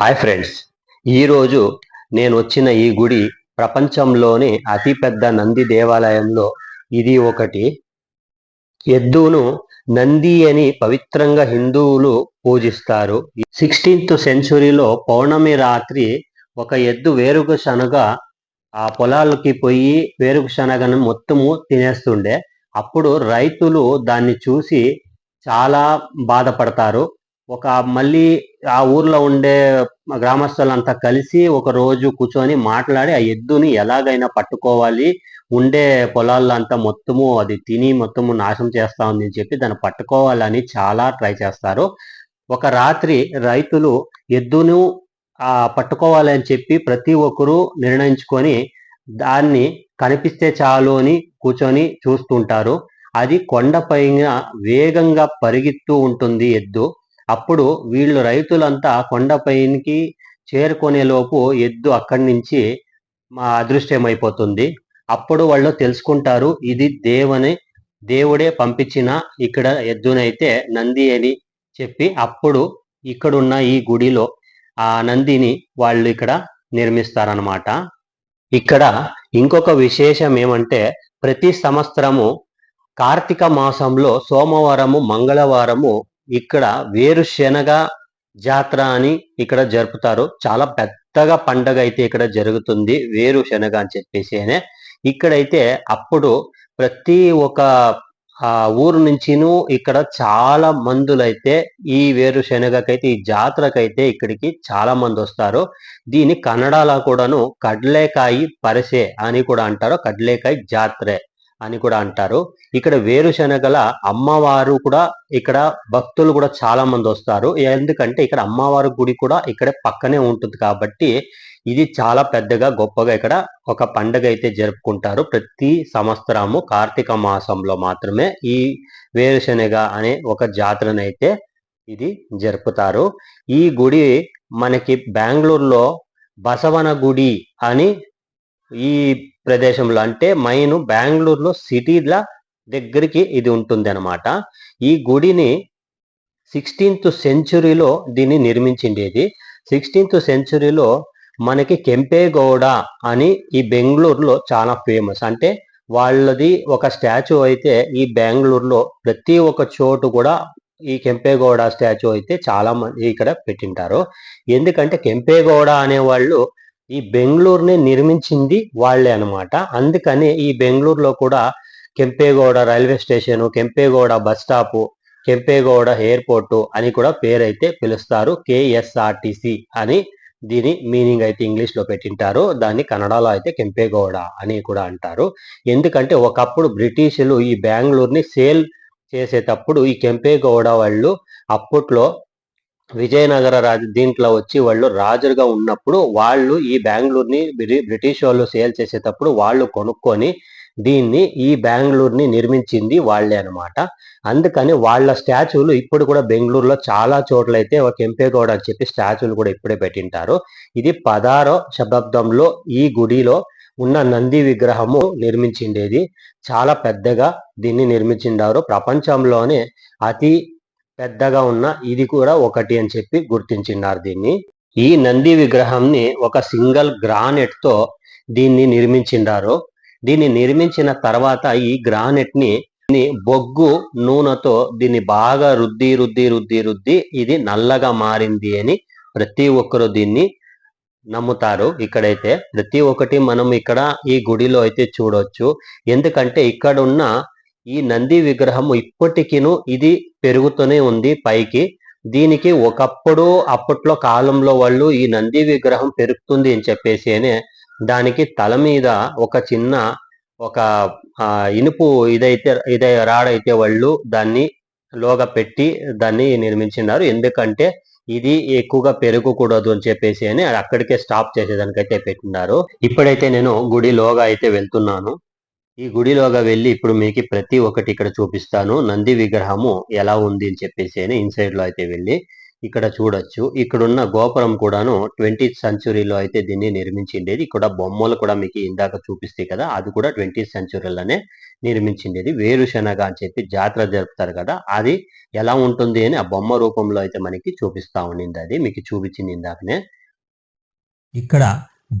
Hi friends ఈరోజు నేను వచ్చిన ఈ గుడి ప్రపంచంలోని అతిపెద్ద నంది దేవాలయంలో ఇది ఒకటి. ఎద్దును నంది అని పవిత్రంగా హిందువులు పూజిస్తారు. సిక్స్టీన్త్ సెంచురీలో పౌర్ణమి రాత్రి ఒక ఎద్దు వేరుగ శనగ ఆ పొలాలకి పోయి వేరుగ శనగను మొత్తము తినేస్తుండే. అప్పుడు రైతులు దాన్ని చూసి చాలా బాధపడతారు. ఒక మళ్ళీ ఆ ఊర్లో ఉండే గ్రామస్తులంతా కలిసి ఒక రోజు కూర్చొని మాట్లాడి ఆ ఎద్దుని ఎలాగైనా పట్టుకోవాలి ఉండే పొలాల్లో అంతా మొత్తము అది తిని మొత్తము నాశనం చేస్తా ఉంది అని చెప్పి దాన్ని పట్టుకోవాలని చాలా ట్రై చేస్తారు. ఒక రాత్రి రైతులు ఎద్దును ఆ చెప్పి ప్రతి ఒక్కరూ నిర్ణయించుకొని దాన్ని కనిపిస్తే చాలు అని కూర్చొని చూస్తుంటారు. అది కొండపైన వేగంగా పరిగెత్తు ఉంటుంది ఎద్దు. అప్పుడు వీళ్ళు రైతులంతా కొండపైకి చేరుకునే లోపు ఎద్దు అక్కడి నుంచి మా అదృశ్యమైపోతుంది. అప్పుడు వాళ్ళు తెలుసుకుంటారు ఇది దేవుని దేవుడే పంపించిన ఇక్కడ ఎద్దునైతే నంది అని చెప్పి అప్పుడు ఇక్కడున్న ఈ గుడిలో ఆ నందిని వాళ్ళు ఇక్కడ నిర్మిస్తారనమాట ఇక్కడ ఇంకొక విశేషం ఏమంటే ప్రతి సంవత్సరము కార్తీక మాసంలో సోమవారము మంగళవారము ఇక్కడ వేరుశెనగ జాతర అని ఇక్కడ జరుపుతారు. చాలా పెద్దగా పండగ అయితే ఇక్కడ జరుగుతుంది. వేరుశెనగ అని చెప్పేసి ఇక్కడైతే అప్పుడు ప్రతి ఒక ఆ ఊరు నుంచిను ఇక్కడ చాలా మందులైతే ఈ వేరుశెనగకైతే ఈ జాతరకైతే ఇక్కడికి చాలా మంది వస్తారు. దీని కన్నడలో కూడాను కడ్లేకాయి పరసే అని కూడా అంటారు. కడ్లేకాయ జాతరే. అని కూడా అంటారు. ఇక్కడ వేరుశనగల అమ్మవారు కూడా ఇక్కడ భక్తులు కూడా చాలా మంది వస్తారు. ఎందుకంటే ఇక్కడ అమ్మవారి గుడి కూడా ఇక్కడ పక్కనే ఉంటుంది కాబట్టి ఇది చాలా పెద్దగా గొప్పగా ఇక్కడ ఒక పండగ అయితే జరుపుకుంటారు. ప్రతి సంవత్సరము కార్తీక మాసంలో మాత్రమే ఈ వేరుశనగ అనే ఒక జాతరనైతే ఇది జరుపుతారు. ఈ గుడి మనకి బెంగళూరులో బసవన గుడి అని ఈ ప్రదేశంలో అంటే మైన్ బెంగళూరులో సిటీల దగ్గరికి ఇది ఉంటుంది అనమాట ఈ గుడిని సిక్స్టీన్త్ సెంచురీలో దీన్ని నిర్మించిండేది. సిక్స్టీన్త్ సెంచురీలో మనకి కెంపేగౌడ అని ఈ బెంగళూరులో చాలా ఫేమస్. అంటే వాళ్ళది ఒక స్టాచ్యూ అయితే ఈ బెంగళూరులో ప్రతి ఒక్క చోటు కూడా ఈ కెంపేగౌడ స్టాచ్యూ అయితే చాలా మంది ఇక్కడ పెట్టింటారు. ఎందుకంటే కెంపేగౌడ అనే వాళ్ళు ఈ బెంగళూరుని నిర్మించింది వాళ్ళే అనమాట అందుకని ఈ బెంగళూరులో కూడా Kempegowda railway station Kempegowda bus stop Kempegowda airport అని కూడా పేరైతే పిలుస్తారు కేఎస్ఆర్టిసి అని. దీని మీనింగ్ అయితే ఇంగ్లీష్లో పెట్టింటారు. దాన్ని కన్నడలో అయితే కెంపేగౌడ అని కూడా అంటారు. ఎందుకంటే ఒకప్పుడు బ్రిటిషులు ఈ బెంగళూరుని సేల్ చేసేటప్పుడు ఈ కెంపేగౌడ వాళ్ళు అప్పట్లో విజయనగర రాజు దీంట్లో వచ్చి వాళ్ళు రాజుగా ఉన్నప్పుడు వాళ్ళు ఈ బెంగళూరుని బ్రిటిష్ వాళ్ళు సేల్ చేసేటప్పుడు వాళ్ళు కొనుక్కొని దీన్ని ఈ బెంగళూరుని నిర్మించింది వాళ్ళే అనమాట అందుకని వాళ్ళ స్టాచ్యూలు ఇప్పుడు కూడా బెంగళూరులో చాలా చోట్ల అయితే ఒక కెంపేగౌడ అని చెప్పి స్టాచ్యూలు కూడా ఇప్పుడే పెట్టింటారు. ఇది పదారో శతాబ్దంలో ఈ గుడిలో ఉన్న నంది విగ్రహము నిర్మించిండేది. చాలా పెద్దగా దీన్ని నిర్మించిండారు. ప్రపంచంలోనే అతి పెద్దగా ఉన్న ఇది కూడా ఒకటి అని చెప్పి గుర్తించినారు దీన్ని. ఈ నంది విగ్రహంని ఒక సింగల్ గ్రానెట్తో దీన్ని నిర్మించిండారు దీన్ని నిర్మించిన తర్వాత ఈ గ్రానెట్ని బొగ్గు నూనెతో దీన్ని బాగా రుద్ది రుద్ది రుద్ది రుద్ది ఇది నల్లగా మారింది అని ప్రతి ఒక్కరు దీన్ని నమ్ముతారు ఇక్కడైతే. ప్రతి ఒక్కటి మనం ఇక్కడ ఈ గుడిలో అయితే చూడొచ్చు. ఎందుకంటే ఇక్కడ ఉన్న ఈ నంది విగ్రహం ఇప్పటికీను ఇది పెరుగుతూనే ఉంది పైకి. దీనికి ఒకప్పుడు అప్పట్లో కాలంలో వాళ్ళు ఈ నంది విగ్రహం పెరుగుతుంది అని చెప్పేసినే దానికి తల మీద ఒక చిన్న ఒక ఇనుపు ఇదైతే ఇదే రాడైతే వాళ్ళు దాన్ని లోగా పెట్టి దాన్ని నిర్మించినారు. ఎందుకంటే ఇది ఎక్కువగా పెరగకూడదు అని చెప్పేసి అని అక్కడికే స్టాప్ చేసేదానికైతే పెట్టినారు. ఇప్పుడైతే నేను గుడిలోగా అయితే వెళ్తున్నాను. ఈ గుడిలోగా వెళ్ళి ఇప్పుడు మీకు ప్రతి ఒక్కటి ఇక్కడ చూపిస్తాను. నంది విగ్రహము ఎలా ఉంది అని చెప్పేసి అని ఇన్సైడ్లో అయితే వెళ్ళి ఇక్కడ చూడొచ్చు. ఇక్కడున్న గోపురం కూడాను ట్వంటీ సెంచురీలో అయితే దీన్ని నిర్మించిండేది. ఇక్కడ బొమ్మలు కూడా మీకు ఇందాక చూపిస్తే కదా అది కూడా ట్వంటీ సెంచురీలోనే నిర్మించిండేది. వేరుశనగ అని చెప్పి జాతర జరుపుతారు కదా అది ఎలా ఉంటుంది అని ఆ బొమ్మ రూపంలో అయితే మనకి చూపిస్తా ఉండింది అది. మీకు చూపించింది ఇందాకనే. ఇక్కడ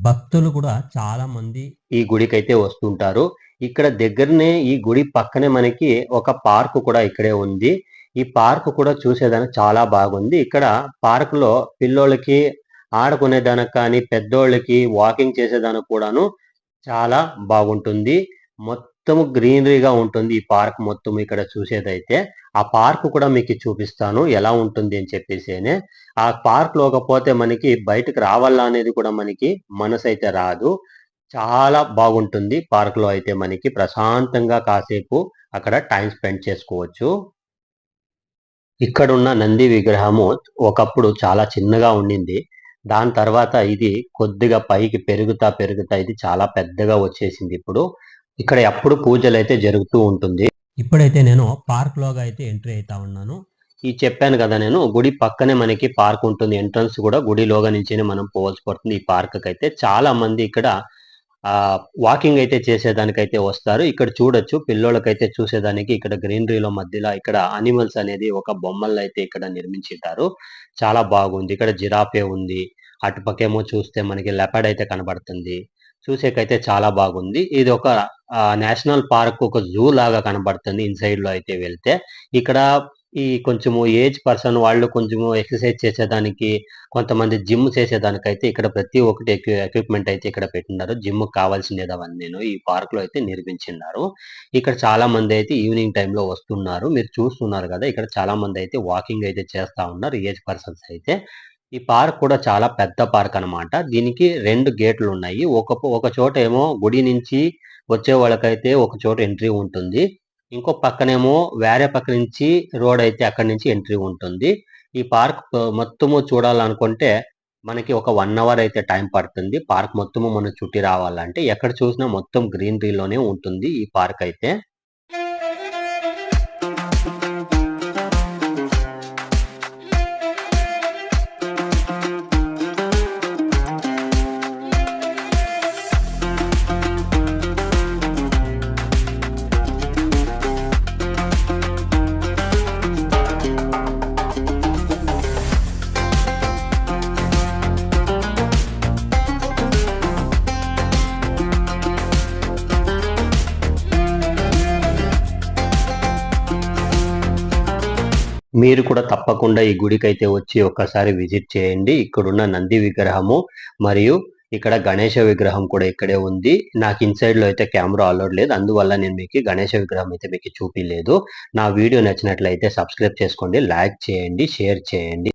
భక్తులు కూడా చాలా మంది ఈ గుడికి అయితే వస్తుంటారు. ఇక్కడ దగ్గరనే ఈ గుడి పక్కనే మనకి ఒక పార్క్ కూడా ఇక్కడే ఉంది. ఈ పార్క్ కూడా చూసేదానికి చాలా బాగుంది. ఇక్కడ పార్క్లో పిల్లోళ్ళకి ఆడుకునేదానికి కానీ పెద్దోళ్ళకి వాకింగ్ చేసేదానికి కూడాను చాలా బాగుంటుంది. మొత్తం గ్రీనరీగా ఉంటుంది ఈ పార్క్ మొత్తం ఇక్కడ చూసేదైతే. ఆ పార్క్ కూడా మీకు చూపిస్తాను ఎలా ఉంటుంది అని చెప్పేసేనే ఆ పార్క్ లోకపోతే మనకి బయటకు రావాలా అనేది కూడా మనకి మనసు అయితే రాదు. చాలా బాగుంటుంది. పార్క్లో అయితే మనకి ప్రశాంతంగా కాసేపు అక్కడ టైం స్పెండ్ చేసుకోవచ్చు. ఇక్కడున్న నంది విగ్రహము ఒకప్పుడు చాలా చిన్నగా ఉండింది. దాని తర్వాత ఇది కొద్దిగా పైకి పెరుగుతా పెరుగుతా ఇది చాలా పెద్దగా వచ్చేసింది ఇప్పుడు. ఇక్కడ ఎప్పుడు పూజలు అయితే జరుగుతూ ఉంటుంది. ఇప్పుడైతే నేను పార్క్ లోగా అయితే ఎంట్రీ అవుతా ఉన్నాను. ఈ చెప్పాను కదా నేను గుడి పక్కనే మనకి పార్క్ ఉంటుంది. ఎంట్రన్స్ కూడా గుడిలోగా నుంచినే మనం పోవాల్సి పడుతుంది ఈ పార్క్ అయితే చాలా మంది ఇక్కడ ఆ వాకింగ్ అయితే చేసేదానికైతే వస్తారు. ఇక్కడ చూడొచ్చు పిల్లోళ్ళకైతే చూసేదానికి ఇక్కడ గ్రీనరీలో మధ్యలో ఇక్కడ అనిమల్స్ అనేది ఒక బొమ్మల్ని అయితే ఇక్కడ నిర్మించింటారు. చాలా బాగుంది. ఇక్కడ జిరాఫే ఉంది. అటుపక్కేమో చూస్తే మనకి లెపడ్ అయితే కనబడుతుంది. చూసేకైతే చాలా బాగుంది. ఇది ఒక నేషనల్ పార్క్ ఒక జూ లాగా కనబడుతుంది. ఇన్సైడ్లో అయితే వెళ్తే. ఇక్కడ ఈ కొంచెము ఏజ్ పర్సన్ వాళ్ళు కొంచెము ఎక్సర్సైజ్ చేసేదానికి కొంతమంది జిమ్ చేసేదానికైతే ఇక్కడ ప్రతి ఒక్కటి ఎక్విప్మెంట్ అయితే ఇక్కడ పెట్టినారు జిమ్ కావాల్సినది అవన్నీ ఈ పార్క్లో అయితే నిర్మించినారు ఇక్కడ చాలా మంది అయితే ఈవినింగ్ టైంలో వస్తున్నారు. మీరు చూస్తున్నారు కదా ఇక్కడ చాలా మంది అయితే వాకింగ్ అయితే చేస్తా ఉన్నారు ఏజ్ పర్సన్స్ అయితే. ఈ పార్క్ కూడా చాలా పెద్ద పార్క్ అన్నమాట. దీనికి రెండు గేట్లు ఉన్నాయి. ఒక ఒక చోట ఏమో గుడి నుంచి వచ్చే వాళ్ళకైతే ఒక చోట ఎంట్రీ ఉంటుంది. ఇంకో పక్కనేమో వేరే పక్క నుంచి రోడ్ అయితే అక్కడి నుంచి ఎంట్రీ ఉంటుంది. ఈ పార్క్ మొత్తము చూడాలనుకుంటే మనకి ఒక వన్ అవర్ అయితే టైం పడుతుంది. పార్క్ మొత్తము మనం చుట్టి రావాలంటే ఎక్కడ చూసినా మొత్తం గ్రీనరీలోనే ఉంటుంది ఈ పార్క్ అయితే. మీరు కూడా తప్పకుండా ఈ గుడికి అయితే వచ్చి ఒక్కసారి విజిట్ చేయండి. ఇక్కడున్న నంది విగ్రహము మరియు ఇక్కడ గణేష విగ్రహం కూడా ఇక్కడే ఉంది. నాకు ఇన్సైడ్లో అయితే కెమెరా అలౌడ్ లేదు. అందువల్ల నేను మీకు గణేష విగ్రహం అయితే మీకు చూపించలేదు నా వీడియో నచ్చినట్లయితే సబ్స్క్రైబ్ చేసుకోండి లైక్ చేయండి షేర్ చేయండి.